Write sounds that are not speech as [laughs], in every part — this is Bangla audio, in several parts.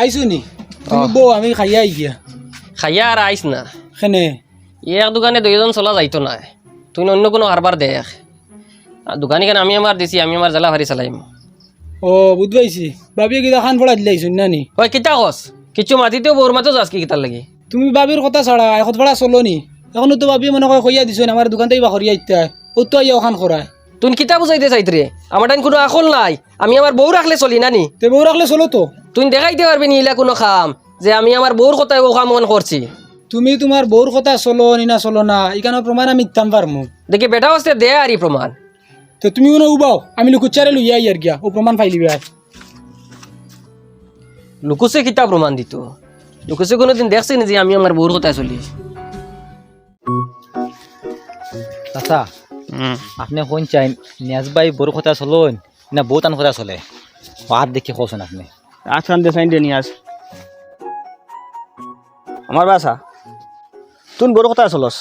আইছো নি? তুমি বৌ আমি খাইয়া আই গিয়া। খাইয়া আর আইস না। সেনে এক দোকানে দুইজন চলা যাইতো না। তুই অন্য কোনো হারবার দেখ। দোকানি কেন আমি আমার দিছি আমি আমার জ্বালা ভারি চালাইম। ও বুঝ পাইছি। ভাবিয়ে কিতা খান পড়া দিলে আইসুন না নি? ওই কিতা কস কিছু মাতিতেও বৌর মাতেও যাস কি কিতার লাগি? তুমি বাবির কথা ছাড়া এখন পড়া চলো নি। এখনও তো ভাবি মনে হয় কইয়া দিছো আমার দোকান থেকে বাখরিয়া ইত্যা ও তো আইয়া ওখান করায় তুই কিতা বুঝাইতে চাইতরে আমার টাইম কোনো আকল নাই। আমি আমার বউ রাখলে চলি না নি? তে বউ রাখলে চলো তো। তুই দেখাইতে পারবি নি ইলা কোনো খাম যে আমি আমার বউর কথায় ও কাম মন করছি। তুমি তোমার বউর কথা চলো নি না চলো না এখানে প্রমাণ আমি ইত্যাম পারমু। দেখি বেটা হচ্ছে দে আর ই প্রমাণ তো তুমি কোনো উবাও আমি লুকুচারে লইয়া ইয়ার গিয়া ও প্রমাণ পাইলিবি আয় লুকুসে কিতা প্রমাণ দিত। লুকুসে কোনোদিন দেখছি নি যে আমি আমার বউর কথায় চলি চাচা আপনি কোন চাই নিয়াজ ভাই বড় কথা চলুন না বউ টান কথা চলে? হাত দেখি কৌন আপনি। আজকান দে সাইন দিয়ে নিয়ে আস। আমার বাসা। তুন বড় কথা চলস।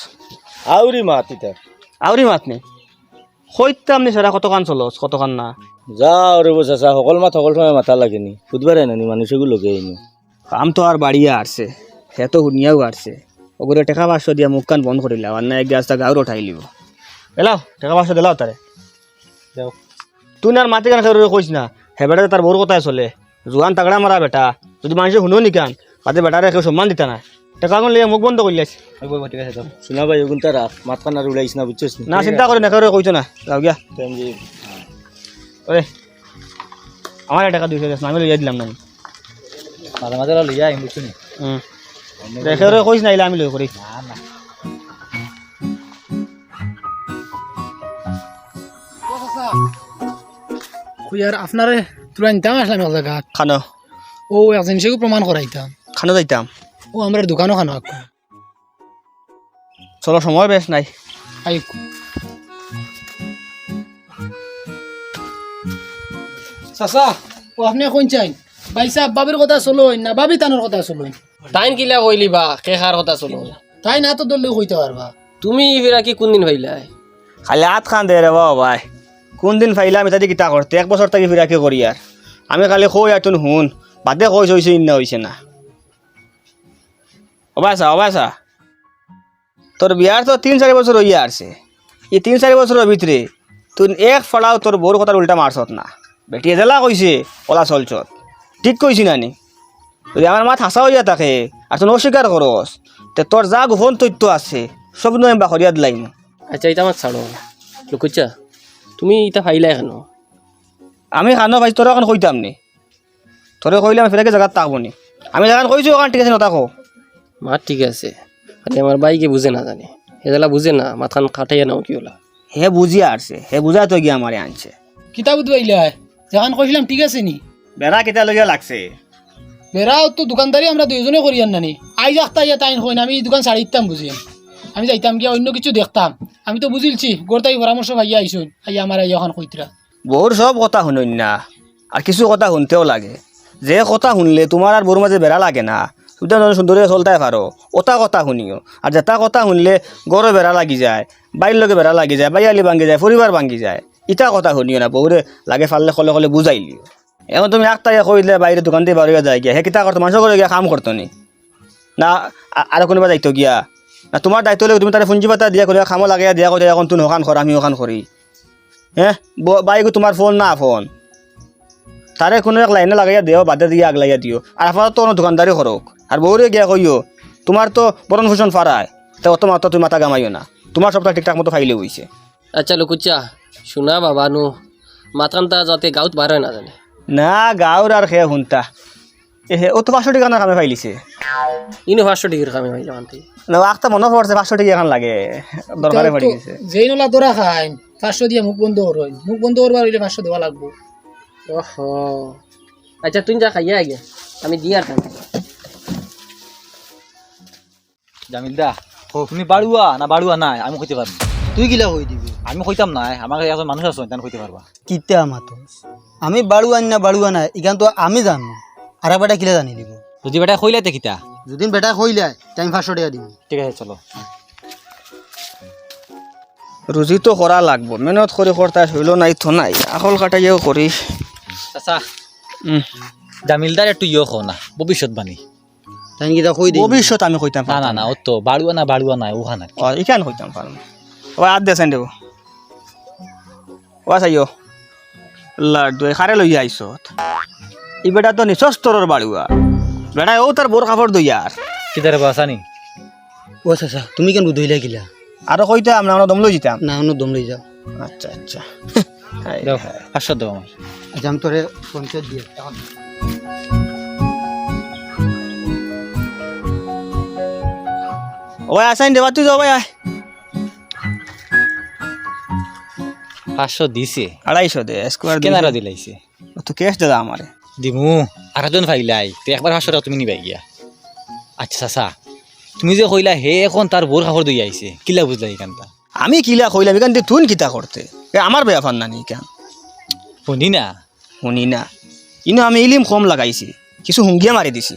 আউরি মাত ইতা আউরি মাত নে। সৈত্য আপনি সেরা কতখান চলস কতখান না। যাও রে বসা চা সকল মাত সকল সময় মাথা লাগেনি বুধবারে নানি মানুষগুলো লোকে আইনি কাম তো আর বাড়িয়া আসছে সে তো শুনিয়াও আসছে ওগুলো টেকা পাঁচশো দিয়া মুখ কান বন্ধ করিলা আর না এক গাছটা গাউর উঠাই লিব। এলাও টেকা পাঁচশো দিলাও তারে। তুই আর মাটি কান কইস না? হে বেটা তার বড় কথাই চলে। জোয়ান তাগড়া মারা বেটা। যদি মানুষে শুনো নিকান তাতে বেটারে কেউ সম্মান দিতা না টেকা কোন লিয়ে মুখ বন্ধ করলিয়াস ঠিক আছে শোনা ভাই ওগুন তারা মাত কান আর উড়াইছ না বুঝছিস না চিন্তা করে না কেউ না। যাও গিয়া। ওরে আমার টাকা দুইশো দিস আমি লইয়া দিলাম না মাঝে মাঝে লইয়া আহিম বুঝছ নি? দেখে কইস না আমি লই করি আপনারে তুলা নিতাম আসলাম এক জায়গা। খানো। ও এক জিনিসকে প্রমাণ করাইতাম খানো যাইতাম। ও আমরা দোকানও খানো আকু। চলো সময় বেশ নাই। আই চাচা। ও আপনি কোন চাই ভাই সাহেব বাবির কথা চলোই না বাবি তানোর কথা চলোই টাইম কিলা কইলি বা কথা চলো। তাই না তো দললে কইতে পারবা তুমি ফিরা কি কোনদিন ভাইলাই খালি হাত খান দে রে বাবা ভাই। কোন দিন ফাইলাম এটা কিতা করতে এক বছর থাকি ফিরা কি করি আর আমি খালি কই আর তুন শুন, বাদে কইস হইছে ইন্না হইছে না। অবাসা অবাসা তোর বিয়ার তো তিন চারি বছর হইয়া আসছে এই তিন চারি বছরের ভিতরে তুই এক ফলাও তোর বউর কথার উল্টা মারছত না। বেটিয়ে জেলা কইছে ওলা চলছত ঠিক কইছি নানি যদি আমার মাত হাসা হইয়া থাকে আর তুই অস্বীকার করস তে তোর যা গোপন তথ্য আছে সব নয় বাখরিয়া দিলাইম আচ্ছা এটা আমার ছাড়ো। লুকুচা তুমি ইটা ফাইলাই কেন আমি খানো ভাই তোরা এখন কইতাম নি? তোরে কইলে আমি ফেরাকে জায়গাত থাকব নি। আমি জায়গাত কইছো ওখান ঠিক আছে নতাকো মা ঠিক আছে। খালি আমার বাইকে বুঝে না জানি এজেলা বুঝে না মাথান কাটাইয়া নাও কি হলা? হে বুঝিয়া আসছে হে বুঝা তো গিয়ে আমারে আনছে। কিতাব উঠবাইলে যেখান কইছিলাম ঠিক আছে নি? বেড়া কেটা লইয়া লাগছে? বেড়াও তো দোকানদারি আমরা দুইজনে করি আর নানি আই যাক্তা ইয়া তাই হই না আমি দোকান ছাড়ি দিতাম বুঝিম আমি যাইতাম গিয়া অন্য কিছু দেখতাম। আমি তো বুঝিলছি গোরতাই পরামর্শ ভাইয়া আইসুন আইয়া আমার আইয়া এখন কইতরা বউর সব কথা শুনুন না আর কিছু কথা শুনতেও লাগে। যে কথা শুনলে তোমার আর বউর মাঝে বেড়া লাগে না। তুমি সুন্দরে চলতাই পারো ওটা কথা শুনিও। আর যেটা কথা শুনলে গড়ে বেড়া লাগি যায়। বাইর লগে বেড়া লাগি যায় বাইয়ালি ভাঙ্গি যায় পরিবার ভাঙ্গি যায়। ইটা কথা শুনিও না বউরে লাগে ফাললে কলে কলে বুঝাইলিও এখন তুমি একটা ইয়া কইলে বাইরে দোকান দিয়ে বাড়িয়ে যায় গিয়া। কিতা করতো মানুষ করে গিয়া কাম করতো নি? না, আ- আর কোনোবা দায়িত্ব গিয়া। না তোমার দায়িত্ব হলে তুমি তারা পুঞ্জি পাতা দিয়া করে খামো লাগে দিয়া করে এখন তুমি ওখান কর আমি ওখান করি হ্যাঁ বাইকো তোমার ফোন না ফোন তারে কোনো এক লাইনে লাগাইয়া দিও বাদে দিয়ে আগলাইয়া দিও আর আপাতত তো দোকানদারি করক আর বউরে গিয়া কইও তোমার তো বরণ ভূষণ ফারায় তা অত মাত্রা তুমি মাথা গামাইও না। তোমার সবটা ঠিকঠাক মতো ফাইলে হইছে আচ্ছা লুকুচা শুনা বাবা নু মাথানটা যাতে গাঁত বার হয় না জানি না গাঁৱৰ আৰু সেয়া শুনতা। এ হে তো পাঁচশো টকা কামে ফাইলিছে ইনো পাঁচশো ডিগ্রির কামে ভাইলাম আনতে না আখটা মনত পড়ছে পাঁচশো টকা এখন লাগে দরকারে পড়ি গেছে যেই নলা দরা খাই পাঁচশো দিয়ে মুখ বন্ধ করই মুখ বন্ধ করবার হইলে পাঁচশো দেওয়া লাগবো। ওহো। আচ্ছা তুই যা খাইয়া আগে আমি দিয়ে আর কাম জামিল দা তুমি বাড়ুয়া না বাড়ুয়া নাই? আমি কইতে পারব। তুই গিলা কই দিবি? আমি কইতাম নাই আমার একজন মানুষ আছে তেন কইতে পারবা। কিতা মাতস? আমি বাড়ুয়া না বাড়ুয়া নাই ইখান তো আমি জানো। আর বেটা কিলা জানি দিব? যদি বেটা কইলে তে কিতা? যদি বেটা কইলে টাইম পাঁচশো টাকা দিব ঠিক আছে চলো। রুজি তো করা লাগবো মেহনত করে করতে হইল নাই তো নাই আকল কাটাইয়াও করি চাচা উম, জামিলদার একটু ইয়ে খো না ভবিষ্যৎবাণী তাই কিতা কই দিই ভবিষ্যৎ আমি কইতাম না না না ও তো বাড়ুয়া না বাড়ুয়া নাই। ওখানে ও ইখান কইতাম পারম ও আদ দেছেন দেব ও চাইও লাড্ডু খারে লই আইছত ই বেটা তো স্তৰৰ বাড়ুয়া বেটা ও তার বোর কাপড় দইয়ার কিদারে বাসানি ও চাচা তুমি কেন বুধইলা গিলা? আর কইতাম না আমরা দম লই যেতাম না অন্য দম লই যাও। আচ্ছা আচ্ছা। হাই, [laughs] দেও। পাঁচশো দেও আমার আচ্ছা আমি তোরে পঞ্চায়েত দিয়ে ও আসাইন দেবা তুই যাও ভাই আয়। পাঁচশো দিছে। আড়াইশো দে স্কোয়ার কেনারা দিলাইছে? তো কেস দে আমারে দিমু। আর একজন ফাইলাই তো একবার পাঁচশো টাকা তুমি নিবাই গিয়া আচ্ছা চাচা তুমি যে কইলা হে এখন তার বোর কাপড় দই আইছে কিলা বুঝলা এখানটা আমি কিলা কইলাম এখান দিয়ে তুন কিতা করতে এ আমার বেয়া ফান নানি কেন? শুনি না? শুনি না। ইনো আমি ইলিম কম লাগাইছি কিছু হুঙ্গিয়া মারি দিছি।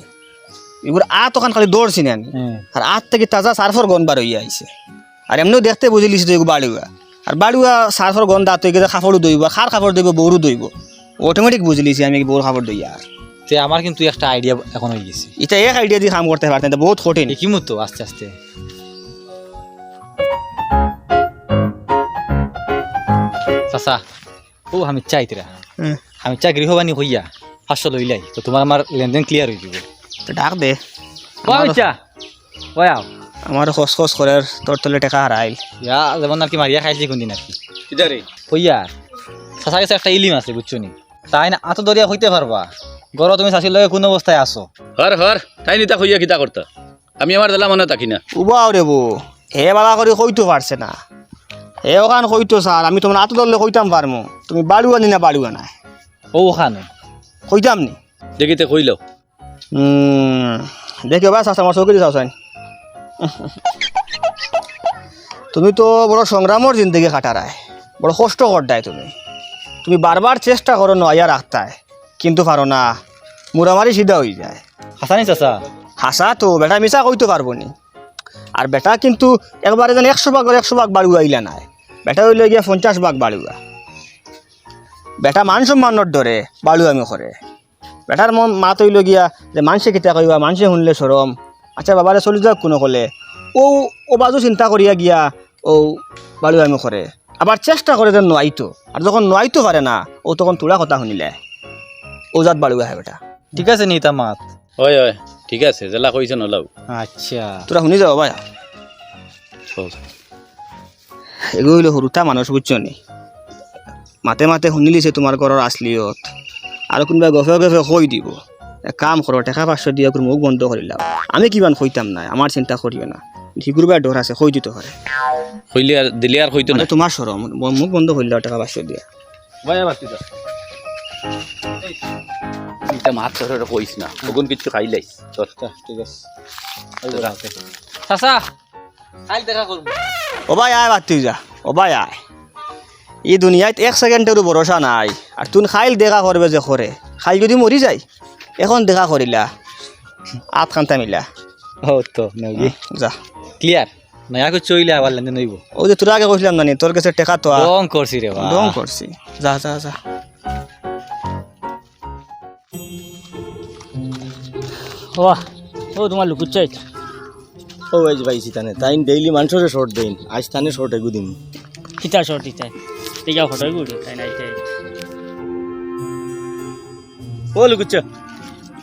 এগুলো আ তখন খালি দৌড়ছি না আর আত থেকে তাজা সার্ফর গন বার হইয়া আইছে আর এমনিও দেখতে বুঝিলিছি তো এগুলো বাড়ুয়া আর বাড়ুয়া সার্ফর গন দাঁত হয়ে গেছে কাপড়ও দইব খার কাপড় দইব বৌরও দইব অটোমেটিক বুঝিলিছি আমি বৌর কাপড় দইয়া। আর তে আমার কিন্তু একটা আইডিয়া এখন হয়ে গেছে। এটা এক আইডিয়া দিয়ে কাম করতে পারতেন এটা বহুত কঠিন। কি তো আস্তে আস্তে। চাচা ও আমি চাইতরা হুম, আমি চা গৃহবাণী হইয়া পাঁচশো লইলাই তো তোমার আমার লেনদেন ক্লিয়ার হয়ে যাবে তো ডাক দে। আমি চা আমার খস খস করে তোর তলে টেকা হারাইল ইয়া যেমন আর কি মারিয়া খাইছি কোনদিন আর কি? কিদারে হইয়া। চাচা কাছে একটা ইলিম আছে বুঝছ নি? তাই না আতো দরিয়া হইতে পারবা। গরো তুমি চাষির লগে কোন অবস্থায় আসো হর হর তাই নিতা হইয়া কিতা করতা আমি আমার দালা মনে থাকি না। উবাও রে বো হে বালা করে কইতো পারছে না। হে ওখান কইতো স্যার আমি তোমার আতো ধরলে কইতাম পারমু তুমি বাড়ুয়া নি না বাড়ুয়া না? ও ওখানে কইতাম নি দেখিতে কইল দেখি বা চাচা আমার চৌকি চাওছেন তুমি তো বড় সংগ্রামর জিন্দগি কাটারায় বড় কষ্ট করদায় তুমি। তুমি বারবার চেষ্টা করো নয়া রাখতায় কিন্তু পারো না। মুরামারি সিধা হয়ে যায়। হাসানি চাচা। হাসা তো বেটা মিশা কইতে পারব নি। আর বেটা কিন্তু একবারে যেন একশো ভাগ একশো ভাগ বাড়ুয়া আইলা নাই। বেটা হইলে গিয়া পঞ্চাশ ভাগ বাড়ুয়া। বেটা মান সম্মানের দরে বাড়ুয়ামি করে। বেটার মন মাত হইল গিয়া যে মানুষে কেতিয়া কইবা মানুষে শুনলে সরম। আচ্ছা বাবারে চলি যাক কোনো কলে। ও ও বাজু চিন্তা করিয়া গিয়া ও বাড়ুয়ামি করে। আবার চেষ্টা করে যে নোয়াইতো আর যখন নোয়াইতো পারে না ও তখন তোলা কথা শুনিলে। ও জাত বাড়ুয়া হয় বেটা। ঠিক আছে নি তা মাত? হয় হয়। ঠিক আছে জেলা কইছে নলাও। আচ্ছা। তোরা শুনি যাও ভাই। এগুলো হইল সৰুতা মানুহ বুঝছ নি? মাতে মাতে শুনিলিছে তোমাৰ ঘৰৰ আছলিয়ত। আৰু কোনোবাই গফে গফে কৈ দিব। কাম কৰক টেকা পাঁচশো দিয়া মোক বন্ধ কৰিলা আমি কিমান কৈতাম নাই আমাৰ চিন্তা কৰিও না। শিকুৰবাৰ ডৰ আছে কৈ দিতে পাৰে কইলে আর দিলে আর কইতো না মানে তোমাৰ চৰম ম- মোক বন্ধ কৰিলা টেকা পাঁচশো দিয়া। এটা মাছ ধরে কইস না ওগুন কিছু খাইলাইস চল ঠিক আছে। চাচা কাল দেখা করব অবাই আয় বাতি যা। অবাই আয় এই দুনিয়াত এক সেকেন্ডেরও ভরসা নাই। আর তুন খাইল দেখা করবে যে করে খাইল যদি মরি যায় এখন দেখা করিলা আট খান্তা মিলা। ও তো যা। ক্লিয়ার নয়া করে চইলে আবার লেনদেন হইব। ওই যে তোর আগে কইছিলাম না নি, তোর কাছে টেকা তো রং করছি রে বা ডং করছি। যা যা যা। বাহ ও তোমার লুকুচাই ও এই যে পাইছি তানে। তাই ডেইলি মানুষের শর্ট দেন আজ তানে শর্ট এগু দিম। কিতা শর্ট দিতে টিকা ফটো গুড়ি তাই না এটাই ও লুকুচ্ছ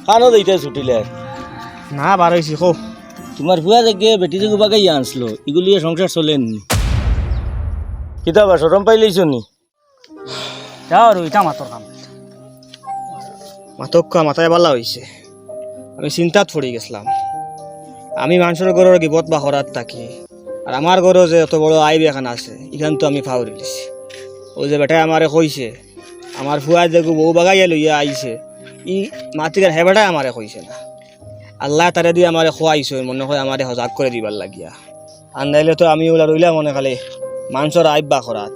খানো দেইতে ছুটিলে। না বার হয়েছি কো তোমার ভুয়া দেখে বেটি দেখে বাগাই আনছিল এগুলি সংসার চলেন কিতাবা সরম পাইলেইছ নি? যাও আর ওইটা মাতর কাম। মাতক্কা মাথায় বালা হয়েছে আমি চিন্তাত পড়ে গেছিলাম। আমি মানুষের ঘরের গিবত বা হরাত থাকি। আর আমার ঘরেও যে এত বড় আইব এখান আছে এখান তো আমি ফাউরি দিছি। ওই যে বেটাই আমারে কইছে আমার ফুয়া যে বউ বাগাইয়া লইয়া আইছে ই মাতিকার হে বেটাই আমারে কইছে না। আল্লাহ তারে দিয়ে আমারে খোয়াইছে মনে হয় আমারে সজাগ করে দিবার লাগিয়া। আর নাইলে তো আমি ওলা রইলাম মনে খালি মানুষের আইব বা খরাত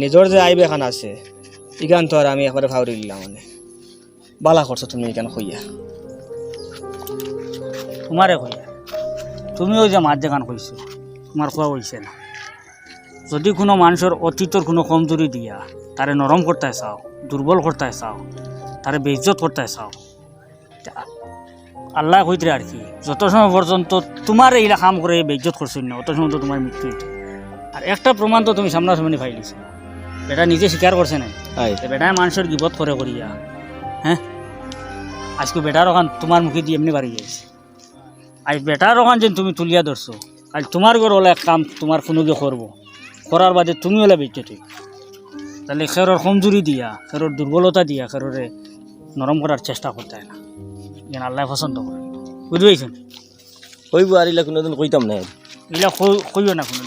নিজের যে আইব এখান আছে ইখান তো আর আমি একবারে ফাউরি দিলাম মানে। বালা করছ তুমি এখানে কইয়া তোমারে কইয়া তুমি ওই যে মাছ যেখান কইছো তোমার খোয়া হইছে না। যদি কোনো মানুষের অতীতর কোনো কমজোরি দিয়া তারে নরম করতে চাও দুর্বল করতে চাও তারে বেইজ্জত করতে চাও আল্লাহ কইতে আর কি? যত সময় পর্যন্ত তোমার এইলা কাম করে বেজ্জত করছ না অত সময় তো তোমার মৃত্যু। আর একটা প্রমাণ তো তুমি সামনাসামনি ফাইলিছো বেটা নিজে স্বীকার করছে না বেটায় মানুষের গিবত করে করিয়া হ্যাঁ? আজকে বেটার ওখান তোমার মুখে দিয়ে এমনি বাড়ি যাইছে আজ বেটার ওখান যে তুমি তুলিয়া ধরছো। আজ তোমার ঘর এক কাম তোমার কোনো গিয়ে করব। করার বাদে তুমি হলে বেঁচে ঠিক তাহলে খেরোর কমজুরি দিয়া খেরোর দুর্বলতা দিয়া খেরোরে নরম করার চেষ্টা করতে হয় না। যেন আল্লাহ পছন্দ করে। বুঝতে পারছেন? আর ইলা কোনোদিন কইতাম না এগুলা কইও না কোনো